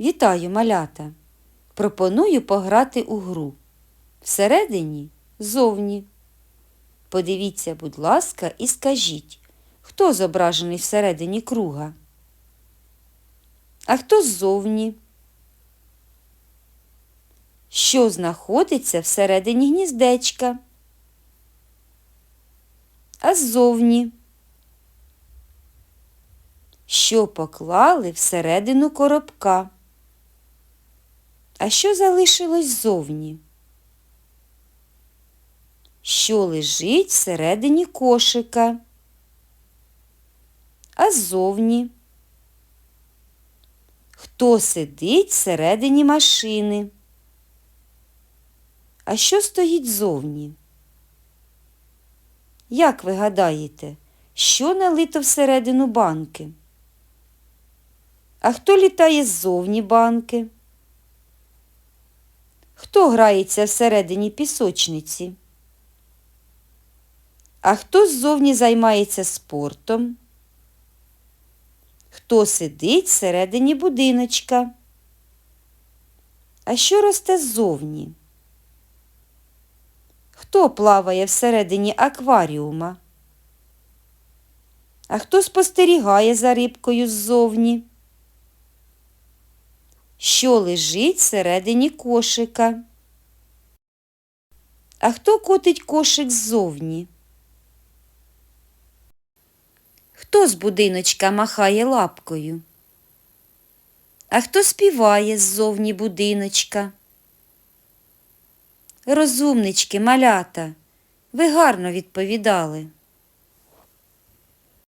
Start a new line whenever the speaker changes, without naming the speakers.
Вітаю, малята! Пропоную пограти у гру. Всередині зовні. Подивіться, будь ласка, і скажіть, хто зображений всередині круга? А хто ззовні? Що знаходиться всередині гніздечка? А ззовні? Що поклали всередину коробка? А що залишилось ззовні? Що лежить всередині кошика? А ззовні? Хто сидить всередині машини? А що стоїть ззовні? Як ви гадаєте, що налито всередину банки? А хто літає ззовні банки? Хто грається всередині пісочниці? А хто ззовні займається спортом? Хто сидить всередині будиночка? А що росте ззовні? Хто плаває всередині акваріума? А хто спостерігає за рибкою ззовні? Що лежить всередині кошика? А хто котить кошик ззовні? Хто з будиночка махає лапкою? А хто співає ззовні будиночка? Розумнички, малята, ви гарно відповідали.